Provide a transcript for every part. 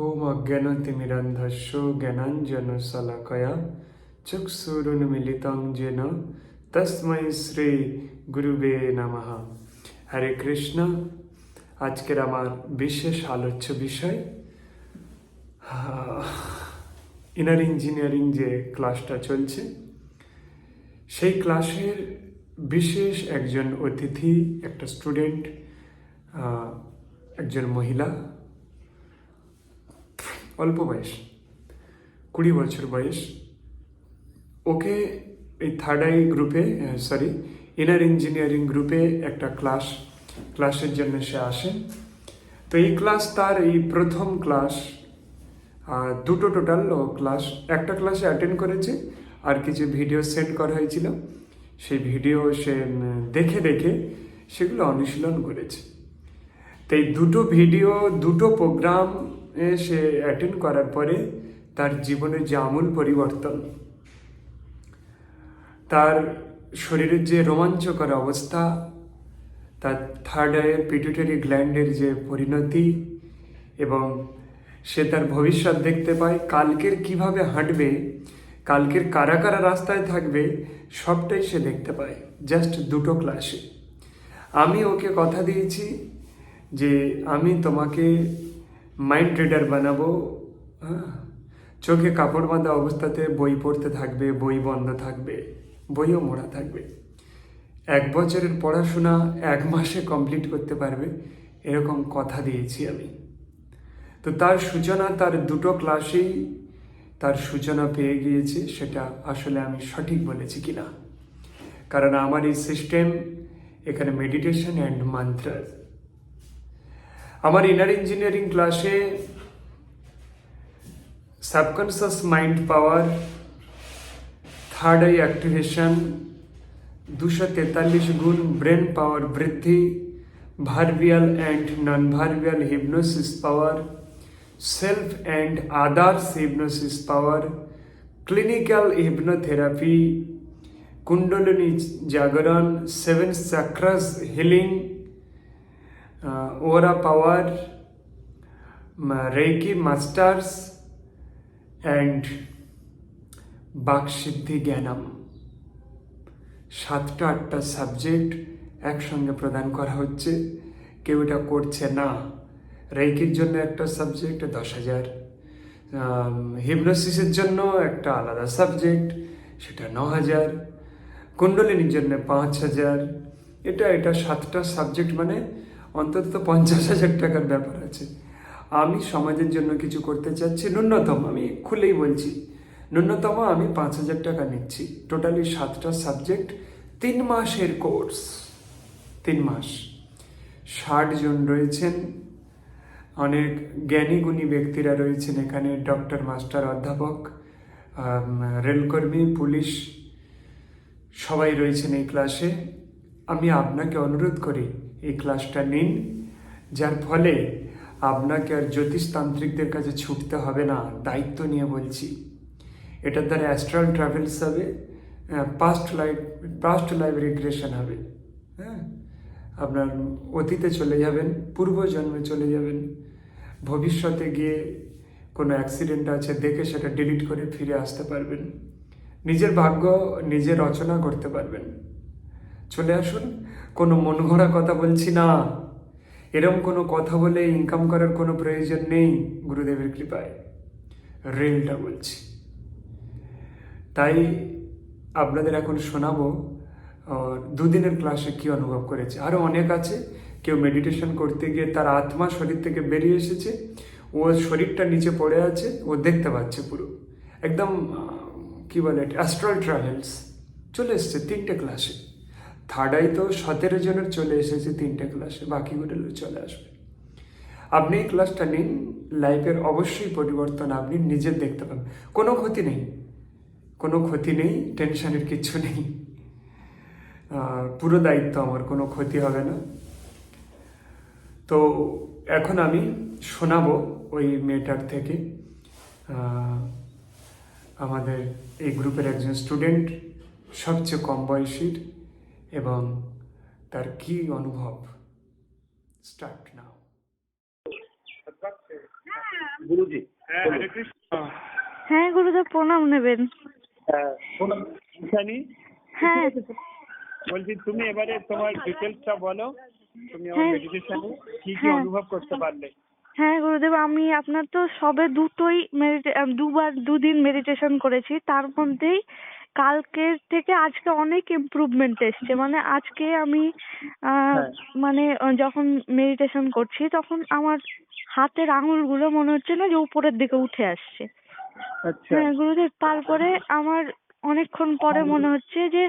ওম অজ্ঞানতিমিরান্ধস্য জ্ঞানাঞ্জন শলাকয়া চক্ষুরুন্মিলিতং যেন তস্মৈ শ্রী গুরুবে নমঃ হরে কৃষ্ণ আজকের আমার বিশেষ আলোচ্য বিষয় ইনার ইঞ্জিনিয়ারিং যে ক্লাসটা চলছে সেই ক্লাসের বিশেষ একজন অতিথি, একটা স্টুডেন্ট একজন মহিলা। অল্প বয়স, কুড়ি বছর বয়স। ওকে এই থার্ড আই গ্রুপে সরি ইনার ইঞ্জিনিয়ারিং গ্রুপে একটা ক্লাস ক্লাসের জন্য সে আসে। তো এই ক্লাস তার এই প্রথম ক্লাস দুটো টোটাল ও ক্লাস একটা ক্লাসে অ্যাটেন্ড করেছে, আর কিছু ভিডিও সেন্ড করা হয়েছিল। সেই ভিডিও সে দেখে দেখে সেগুলো অনুশীলন করেছে। তো এই দুটো ভিডিও দুটো প্রোগ্রাম সে অ্যাটেন্ড করার পরে তার জীবনের যে আমূল পরিবর্তন, তার শরীরের যে রোমাঞ্চকর অবস্থা, তার থার্ড আয়ের পিটুটারি গ্ল্যান্ডের যে পরিণতি এবং সে তার ভবিষ্যৎ দেখতে পায়, কালকের কীভাবে হাঁটবে, কালকের কারা কারা রাস্তায় থাকবে, সবটাই সে দেখতে পায় জাস্ট দুটো ক্লাসে আমি ওকে কথা দিয়েছি যে, আমি তোমাকে মাইন্ড রিডার বানাবো হ্যাঁ? চোখে কাপড় বাঁধা অবস্থাতে বই পড়তে থাকবে, বই বন্ধ থাকবে, বইও মোড়া থাকবে। এক বছরের পড়াশোনা এক মাসে কমপ্লিট করতে পারবে, এরকম কথা দিয়েছি আমি। তো তার সূচনা তার দুটো ক্লাসেই তার সূচনা পেয়ে গিয়েছে, সেটা আসলে আমি সঠিক বলেছি কিনা? কারণ আমার এই সিস্টেম এখানে মেডিটেশন অ্যান্ড মন্ত্র আমার ইনার ইঞ্জিনিয়ারিং ক্লাসে subconscious mind power third eye activation দুশো তেতাল্লিশ গুণ ব্রেন পাওয়ার বৃদ্ধি verbal and non verbal hypnosis power self and others hypnosis power clinical hypnotherapy কুণ্ডলিনী জাগরণ seven chakras healing aura power reiki masters and বাকসিদ্ধি জ্ঞানম। সাতটা, আটটা subject একসঙ্গে প্রদান করা হচ্ছে। কেউ এটা করছে না। রেকির জন্য একটা সাবজেক্ট দশ হাজার। হিপনোসিসের জন্য একটা আলাদা সাবজেক্ট, সেটা ন হাজার। কুণ্ডলিনীর জন্য পাঁচ হাজার। এটা এটা সাতটা সাবজেক্ট মানে অন্তত পঞ্চাশ হাজার টাকার ব্যাপার আছে। আমি সমাজের জন্য কিছু করতে চাচ্ছি, ন্যূনতম আমি খুলেই বলছি, ন্যূনতম আমি পাঁচ হাজার টাকা নিচ্ছি। টোটালি সাতটা সাবজেক্ট তিন মাসের কোর্স তিন মাস। ষাট জন রয়েছেন। অনেক জ্ঞানী গুণী ব্যক্তিরা রয়েছেন এখানে ডক্টর মাস্টার অধ্যাপক রেলকর্মী, পুলিশ, সবাই রয়েছেন এই ক্লাসে আমি আপনাকে অনুরোধ করি এই ক্লাসটা নিন, যার ফলে আপনাকে আর জ্যোতিষতান্ত্রিকদের কাছে ছুটতে হবে না, দায়িত্ব নিয়ে বলছি। এটার দ্বারা অ্যাস্ট্রাল ট্রাভেলস হবে past life past life regression হবে হ্যাঁ? আপনার অতীতে চলে যাবেন, পূর্বজন্মে চলে যাবেন, ভবিষ্যতে গিয়ে কোনো অ্যাক্সিডেন্ট আছে দেখে সেটা ডিলিট করে ফিরে আসতে পারবেন। নিজের ভাগ্য নিজে রচনা করতে পারবেন। চলে আসুন। কোনো মন কথা বলছি না। এরম কোনো কথা বলে ইনকাম করার কোনো প্রয়োজন নেই, গুরুদেবের কৃপায়। রেলটা বলছি। তাই আপনাদের এখন শোনাবো দুদিনের ক্লাসে কি অনুভব করেছে। আরও অনেক আছে। কেউ মেডিটেশন করতে গিয়ে তার আত্মা শরীর থেকে বেরিয়ে এসেছে। ও শরীরটা নিচে পড়ে আছে। ও দেখতে পাচ্ছে পুরো। একদম কি বলে অ্যাস্ট্রাল ট্রাভেলস চলে এসছে তিনটে ক্লাসে থার্ড আই তো সতেরো জনের চলে এসেছে তিনটে ক্লাসে বাকিগুলো চলে আসবে। আপনি এই ক্লাসটা নিন লাইফের অবশ্যই পরিবর্তন আপনি নিজের দেখতে পাবেন। কোনো ক্ষতি নেই, কোনো ক্ষতি নেই টেনশনের কিচ্ছু নেই। পুরো দায়িত্ব আমার, কোনো ক্ষতি হবে না। তো এখন আমি শোনাবো ওই মেয়েটার থেকে আমাদের এই গ্রুপের একজন স্টুডেন্ট সবচেয়ে কম বয়সীর। এবং তার কি অনুভব? স্টার্ট নাও হ্যাঁ গুরুজি হ্যাঁ হ্যাঁ গুরুদেব প্রণাম নেবেন। হ্যাঁ হ্যাঁ। বলছি তুমি এবারে তোমার ডিটেলসটা বলো। তুমি আমার হ্যাঁ। মেডিটেশনে কি কি। অনুভব করতে পারলে? হ্যাঁ গুরুদেব আমি আপনার তো সবে দুটোই দুবার দুদিন মেডিটেশন করেছি। তার মধ্যেই কালকের থেকে আজকে অনেক ইমপ্রুভমেন্ট এসছে। মানে আজকে আমি আহ, হ্যাঁ। মানে যখন মেডিটেশন করছি তখন আমার হাতের আঙুলগুলো মনে হচ্ছে না যে উপরের দিকে উঠে আসছে। আচ্ছা। হ্যাঁ গুরুদেব তারপরে আমার অনেকক্ষণ পরে মনে হচ্ছে যে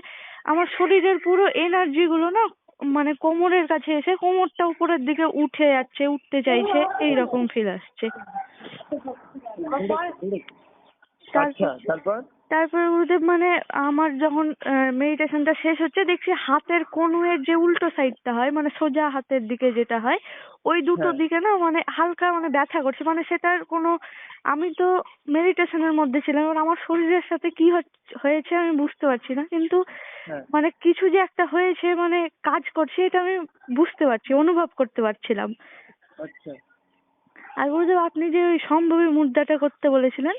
আমার শরীরের পুরো এনার্জি গুলো না মানে কোমরের কাছে এসে কোমরটা উপরের দিকে উঠে যাচ্ছে উঠতে চাইছে এইরকম ফিল আসছে। আচ্ছা তারপর? তারপরে গুরুদেব মানে আমার যখন মেডিটেশনটা শেষ হচ্ছে দেখছি হাতের কনুয়ের যে উল্টো সাইডটা হয় মানে সোজা হাতের দিকে যেটা হয় ওই দুটো হ্যাঁ। দিকে না মানে হালকা মানে ব্যথা করছে। মানে সেটার কোনো আমি তো মেডিটেশনের মধ্যে ছিলাম এবার আমার শরীরের সাথে কি হচ্ছে- হয়েছে আমি বুঝতে পারছি না। কিন্তু হ্যাঁ। মানে কিছু যে একটা হয়েছে মানে কাজ করছে এটা আমি বুঝতে পারছি অনুভব করতে পারছিলাম। আচ্ছা। আর গুরুদেব আপনি যে ওই সম্ভবী মুদ্রাটা করতে বলেছিলেন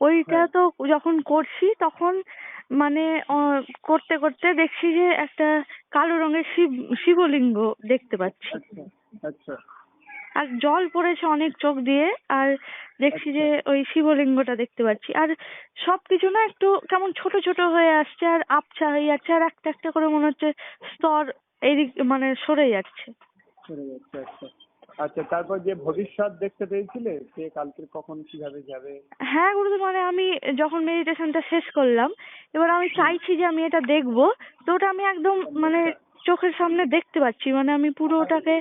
ওইটা হ্যাঁ। তো যখন করছি তখন মানে আহ, করতে করতে দেখছি যে একটা কালো রঙের শিব শিবলিঙ্গ দেখতে পাচ্ছি। আচ্ছা আচ্ছা। আর জল পড়েছে অনেক চোখ দিয়ে আর দেখছি যে ওই শিবলিঙ্গটা দেখতে পাচ্ছি। আর সবকিছু না একটু কেমন ছোট ছোট হয়ে আসছে আর আবছা হয়ে যাচ্ছে আর একটা একটা করে মনে হচ্ছে স্তর এদিক মানে সরে যাচ্ছে। চলে যাচ্ছে আচ্ছা। আচ্ছা তারপর যে ভবিষ্যৎ দেখতে পেয়েছিলে সে কালকে কখন কীভাবে যাবে? হ্যাঁ গুরুদেব মানে আমি যখন মেডিটেশনটা শেষ করলাম এবার আমি চাইছি যে আমি এটা দেখব তো ওটা আমি একদম মানে চোখের সামনে দেখতে পাচ্ছি মানে আমি পুরো ওটাকে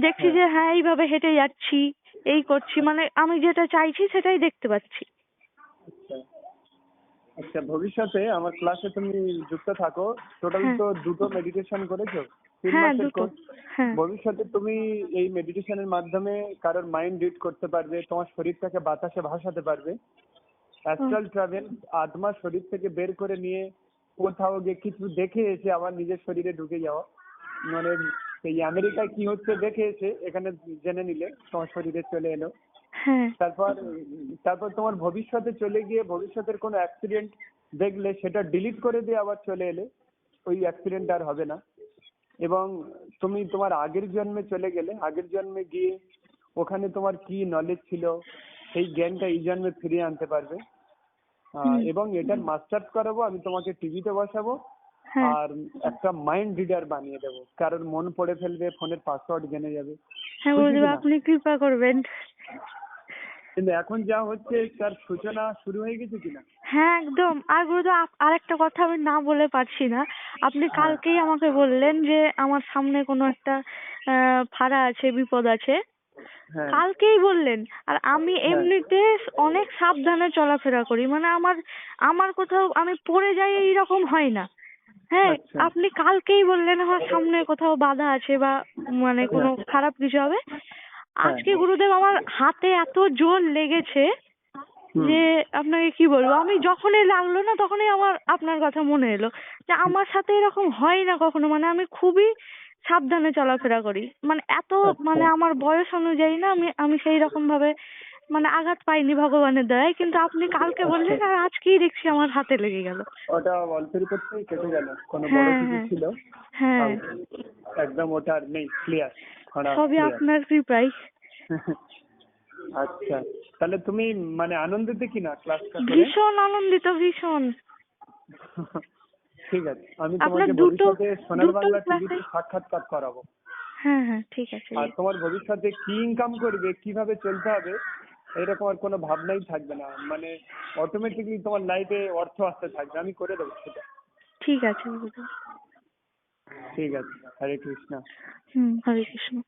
দেখছি যে হ্যাঁ এইভাবে হেঁটে যাচ্ছি এই করছি মানে আমি যেটা চাইছি সেটাই দেখতে পাচ্ছি। আচ্ছা। আচ্ছা ভবিষ্যতে আমার ক্লাসে তুমি যুক্ত থাকো টোটাল হ্যাঁ। তো দুটো মেডিটেশন করেছ? তিন হ্যাঁ মাসের কোর্স হ্যাঁ। ভবিষ্যতে তুমি এই মেডিটেশনের মাধ্যমে কারোর মাইন্ড রিড করতে পারবে তোমার শরীরটাকে বাতাসে ভাসাতে পারবে। অ্যাস্ট্রাল ট্রাভেল আত্মা শরীর থেকে বের করে নিয়ে কোথাও গিয়ে কিছু দেখে এসে আবার নিজের শরীরে ঢুকে যাওয়া। মানে এই আমেরিকায় কি হচ্ছে দেখে এসে এখানে জেনে নিলে তোমার শরীরে চলে এলো। হ্যাঁ। তারপর তারপর তোমার ভবিষ্যতে চলে গিয়ে ভবিষ্যতের কোনো অ্যাক্সিডেন্ট দেখলে সেটা ডিলিট করে দিয়ে আবার চলে এলে ওই অ্যাক্সিডেন্ট আর হবে না। এবং তুমি তোমার আগের জন্মে চলে গেলে আগের জন্মে গিয়ে ওখানে তোমার কি নলেজ ছিল সেই জ্ঞানটা এই জন্মে ফিরিয়ে আনতে পারবে। এবং এটার মাস্টার্স করাবো আমি তোমাকে টিভিতে বসাবো হ্যাঁ। আর একটা মাইন্ড রিডার বানিয়ে দেবো। কারোর মন পড়ে ফেলবে ফোনের পাসওয়ার্ড জেনে যাবে। হ্যাঁ আপনি কৃপা করবেন। কিন্তু এখন যা হচ্ছে তার সূচনা শুরু হয়ে গেছে কিনা? হ্যাঁ একদম আর গুরুদেব আপ- আরেকটা কথা আমি না বলে পারছি না আপনি। কালকেই আমাকে বললেন যে আমার সামনে কোনো একটা আহ, ফাঁড়া আছে বিপদ আছে হ্যাঁ কালকেই বললেন আর আমি হ্যাঁ। এমনিতে অনেক সাবধানে চলাফেরা করি মানে আমার আমার কোথাও আমি পড়ে যাই এইরকম হয় না হ্যাঁ আচ্ছা। আপনি কালকেই বললেন আমার সামনে কোথাও বাধা আছে বা মানে কোনো হ্যাঁ। খারাপ কিছু হবে আজকে গুরুদেব আমার হাতে এত জোর লেগেছে। যে আপনাকে কি বলব? আমি যখনই লাগল না তখনই আমার আপনার কথা মনে এলো। যে আমার সাথে এরকম হয় না কখনো। মানে আমি খুবই সাবধানে চলাফেরা করি। মানে এত আচ্ছা। মানে আমার বয়স অনুযায়ী না আমি আমি সেই রকম ভাবে মানে আঘাত পাইনি ভগবানের দয়ায়। কিন্তু আপনি কালকে বললেন আর আজকেই দেখছি আমার হাতে লেগে গেল। ওটা অল্পের করতেই কেটে গেল। কোনো বড় হ্যাঁ, কিছু হ্যাঁ। ছিল? হ্যাঁ। একদম ওটা আর নেই ক্লিয়ার সবই আপনার কৃপাই আচ্ছা তাহলে তুমি মানে আনন্দিত কিনা ক্লাসটা করে? ভীষণ আনন্দিত ভীষণ। ঠিক আছে আমি তোমাকে দুটো- ভবিষ্যতে সোনার বাংলা টিভিতে সাক্ষাৎকার করাবো। হ্যাঁ হ্যাঁ ঠিক আছে। আর তোমার ভবিষ্যতে কি ইনকাম করবে কীভাবে চলতে হবে এরকম আর কোনো ভাবনাই থাকবে না। মানে অটোমেটিকলি তোমার লাইফে অর্থ আসতে থাকবে আমি করে দেবো সেটা। ঠিক আছে ঠিক আছে হরে কৃষ্ণ। হুম হরে কৃষ্ণ।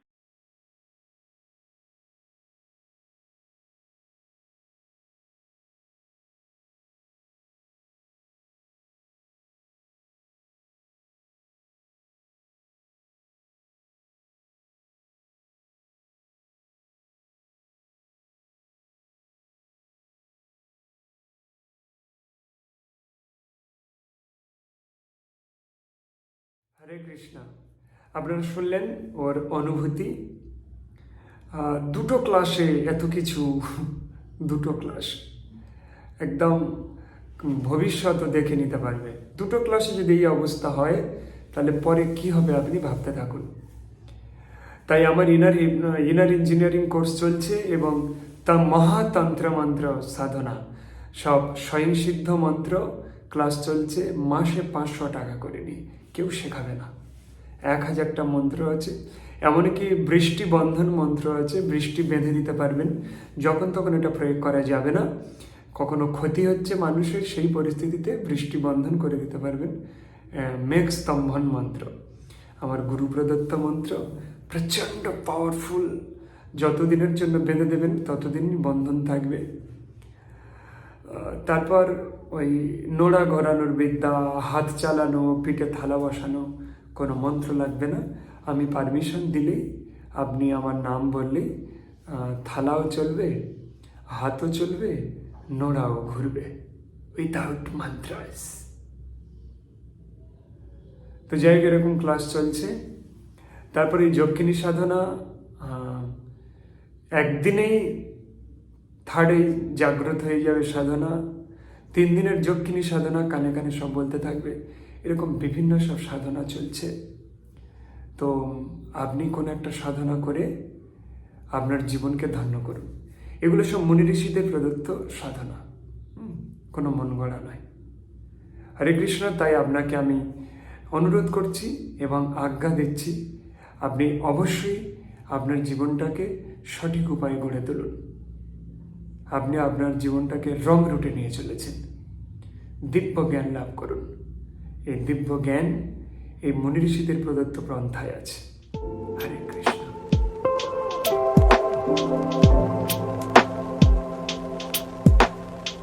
হরে কৃষ্ণা। আপনারা শুনলেন ওর অনুভূতি। দুটো ক্লাসে এত কিছু, দুটো ক্লাস। একদম ভবিষ্যৎ দেখে নিতে পারবে। দুটো ক্লাসে যদি এই অবস্থা হয়, তাহলে পরে কি হবে আপনি ভাবতে থাকুন। তাই আমার ইনার ইনার ইঞ্জিনিয়ারিং কোর্স চলছে এবং তা মহাতন্ত্র মন্ত্র সাধনা। সব স্বয়ংসিদ্ধ মন্ত্র ক্লাস চলছে, মাসে পাঁচশো টাকা করে নিয়ে। কেউ শেখাবে না। এক হাজারটা মন্ত্র আছে। এমনকি বৃষ্টি বন্ধন মন্ত্র আছে, বৃষ্টি বেঁধে দিতে পারবেন। যখন তখন এটা প্রয়োগ করা যাবে না। কখনো ক্ষতি হচ্ছে মানুষের, সেই পরিস্থিতিতে বৃষ্টি বন্ধন করে দিতে পারবেন। মেঘ স্তম্ভন মন্ত্র। আমার গুরু প্রদত্ত মন্ত্র, প্রচণ্ড পাওয়ারফুল যতদিনের জন্য বেঁধে দেবেন ততদিন বন্ধন থাকবে। তারপর ওই নোড়া ঘোরানোর বিদ্যা হাত চালানো পিঠে থালা বসানো কোনো মন্ত্র লাগবে না। আমি পারমিশন দিলেই আপনি আমার নাম বললেই আহ, থালাও চলবে হাতও চলবে নোড়াও ঘুরবে। উইদাউট মন্ত্রাস তো যাই হোক এরকম ক্লাস চলছে। তারপরে এই যক্ষিণী সাধনা একদিনেই থার্ডে জাগ্রত হয়ে যাবে সাধনা। তিন দিনের যক্ষিণী সাধনা কানে কানে সব বলতে থাকবে। এরকম বিভিন্ন সব সাধনা চলছে। তো আপনি কোনো একটা সাধনা করে আপনার জীবনকে ধন্য করুন। এগুলো সব মুনি ঋষিদের প্রদত্ত সাধনা। কোনো মন গড়া নয়। হরে কৃষ্ণ, তাই আপনাকে আমি অনুরোধ করছি এবং আজ্ঞা দিচ্ছি, আপনি অবশ্যই আপনার জীবনটাকে সঠিক উপায়ে গড়ে তুলুন। আপনি আপনার জীবনটাকে রং রুটে নিয়ে চলেছেন। দিব্য জ্ঞান লাভ করুন। এই দিব্য জ্ঞান এই মুনি ঋষিদের প্রদত্ত গ্রন্থায় আছে। হরে কৃষ্ণ।